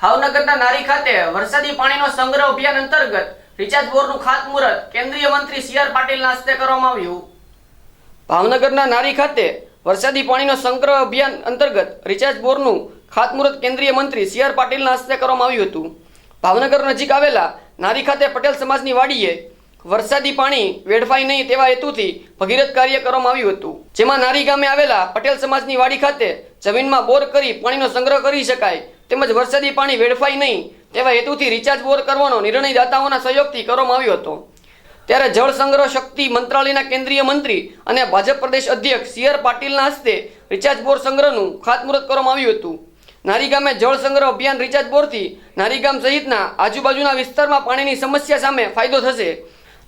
ભાવનગરના નારી ખાતે વરસાદી પાણીનો સંગ્રહ અભિયાન અંતર્ગત રિચાર્જ બોરનું ખાતમુહૂર્ત કેન્દ્રીય મંત્રી સી આર પાટીલના હસ્તે કરવામાં આવ્યું. ભાવનગરના નારી ખાતે વરસાદી પાણીનો સંગ્રહ અભિયાન અંતર્ગત રિચાર્જ બોરનું ખાતમુહૂર્ત કેન્દ્રીય મંત્રી સી આર પાટીલના હસ્તે કરવામાં આવ્યું હતું. ભાવનગર નજીક આવેલા નારી ખાતે પટેલ સમાજની વાડીએ વરસાદી પાણી વેડફાય નહીં તેવા હેતુથી ભગીરથ કાર્ય કરવામાં આવ્યું હતું. જેમાં નારી ગામે આવેલા પટેલ સમાજની વાડી ખાતે જમીનમાં બોર કરી પાણીનો સંગ્રહ કરી શકાય તેમજ વરસાદી પાણી વેડફાય નહીં તેવા હેતુથી રિચાર્જ બોર કરવાનો નિર્ણય દાતાઓના સહયોગથી કરવામાં આવ્યો હતો. ત્યારે જળ સંગ્રહ શક્તિ મંત્રાલયના કેન્દ્રીય મંત્રી અને ભાજપ પ્રદેશ અધ્યક્ષ સી આર પાટીલના હસ્તે રિચાર્જ બોર સંગ્રહનું ખાતમુહૂર્ત કરવામાં આવ્યું હતું. નારીગામે જળ સંગ્રહ અભિયાન રિચાર્જ બોરથી નારીગામ સહિતના આજુબાજુના વિસ્તારમાં પાણીની સમસ્યા સામે ફાયદો થશે.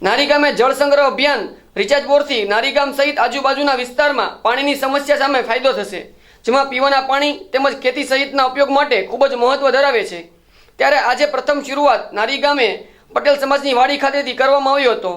નારીગામે જળ સંગ્રહ અભિયાન રિચાર્જ બોરથી નારીગામ સહિત આજુબાજુના વિસ્તારમાં પાણીની સમસ્યા સામે ફાયદો થશે. જેમાં પીવાના પાણી તેમજ ખેતી સહિતના ઉપયોગ માટે ખૂબ જ મહત્વ ધરાવે છે. ત્યારે આજે પ્રથમ શરૂઆત નારી ગામે પટેલ સમાજની વાડી ખાતેથી કરવામાં આવ્યો હતો.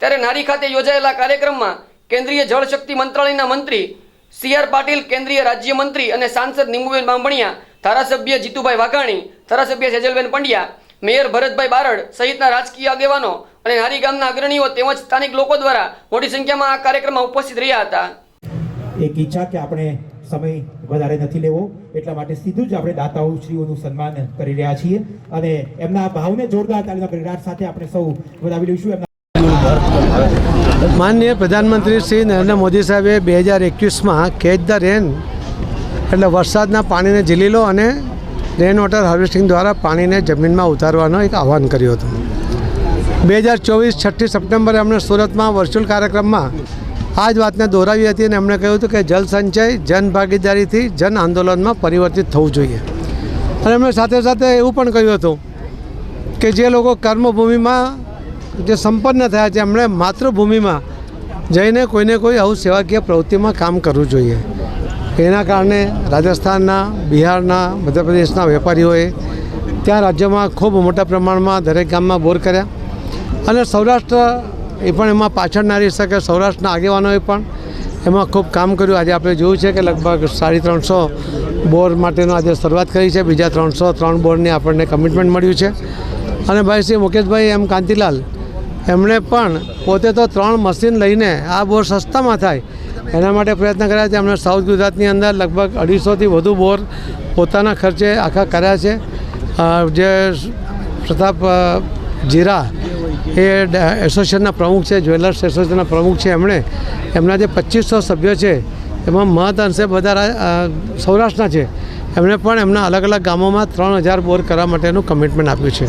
ત્યારે નારી ખાતે યોજાયેલા કાર્યક્રમમાં કેન્દ્રીય જળશક્તિ મંત્રાલયના મંત્રી સી આર પાટીલ, કેન્દ્રીય રાજ્યમંત્રી અને સાંસદ નિંબુબેન બાંભણિયા ધારાસભ્ય જીતુભાઈ વાઘાણી, ધારાસભ્ય સેજલબેન પંડ્યા, મેયર ભરતભાઈ બારડ સહિતના રાજકીય આગેવાનો અને નારી ગામના અગ્રણીઓ તેમજ સ્થાનિક લોકો દ્વારા મોટી સંખ્યામાં આ કાર્યક્રમમાં ઉપસ્થિત રહ્યા હતા. એક ઈચ્છા કે આપણે સમય વધારે નથી લેવો, એટલા માટે સીધું જ આપણે દાતાઓશ્રીઓનું સન્માન કરી રહ્યા છીએ અને એમના ભાવને જોરદાર તાલીના પરિણામ સાથે આપણે સૌ વધાવી લઈશું. એમના માનનીય પ્રધાનમંત્રી શ્રી નરેન્દ્ર મોદી સાહેબે બે હજાર એકવીસમાં કેચ ધ રેન, એટલે વરસાદના પાણીને ઝીલી લો અને રેન વોટર હાર્વેસ્ટિંગ દ્વારા પાણીને જમીનમાં ઉતારવાનો એક આહવાન કર્યું હતું. બે હજાર ચોવીસ છઠ્ઠી સપ્ટેમ્બરે અમને સુરતમાં વર્ચ્યુઅલ કાર્યક્રમમાં આ જ વાતને દોહરાવી હતી અને એમણે કહ્યું હતું કે જલ સંચય, જન ભાગીદારીથી જન આંદોલનમાં પરિવર્તિત થવું જોઈએ. અને એમણે સાથે સાથે એવું પણ કહ્યું હતું કે જે લોકો કર્મભૂમિમાં જે સંપન્ન થયા છે, એમણે માતૃભૂમિમાં જઈને કોઈને કોઈ આવું સેવાકીય પ્રવૃત્તિમાં કામ કરવું જોઈએ. એના કારણે રાજસ્થાનના, બિહારના, મધ્યપ્રદેશના વેપારીઓએ ત્યાં રાજ્યમાં ખૂબ મોટા પ્રમાણમાં દરેક ગામમાં બોર કર્યા. અને સૌરાષ્ટ્ર એ પણ એમાં પાછળ ના રહી શકે. સૌરાષ્ટ્રના આગેવાનોએ પણ એમાં ખૂબ કામ કર્યું. આજે આપણે જોયું છે કે લગભગ સાડી ત્રણસો બોર માટેનો આજે શરૂઆત કરી છે. બીજા ત્રણસો ત્રણ બોરની આપણને કમિટમેન્ટ મળ્યું છે. અને ભાઈ શ્રી મુકેશભાઈ એમ કાંતિલાલ, એમણે પણ પોતે તો ત્રણ મશીન લઈને આ બોર સસ્તામાં થાય. એના માટે પ્રયત્ન કર્યા છે. એમણે સાઉથ ગુજરાતની અંદર લગભગ અઢીસોથી વધુ બોર પોતાના ખર્ચે આખા કર્યા છે. જે પ્રતાપ જીરા એ એસોસિએશનના પ્રમુખ છે, જ્વેલર્સ એસોસિએશનના પ્રમુખ છે એમણે. એમના જે પચીસો સભ્યો છે, એમાં મહદ અંશે બધા સૌરાષ્ટ્રના છે. એમણે પણ એમના અલગ અલગ ગામોમાં ત્રણ હજાર બોર કરવા માટેનું કમિટમેન્ટ આપ્યું છે.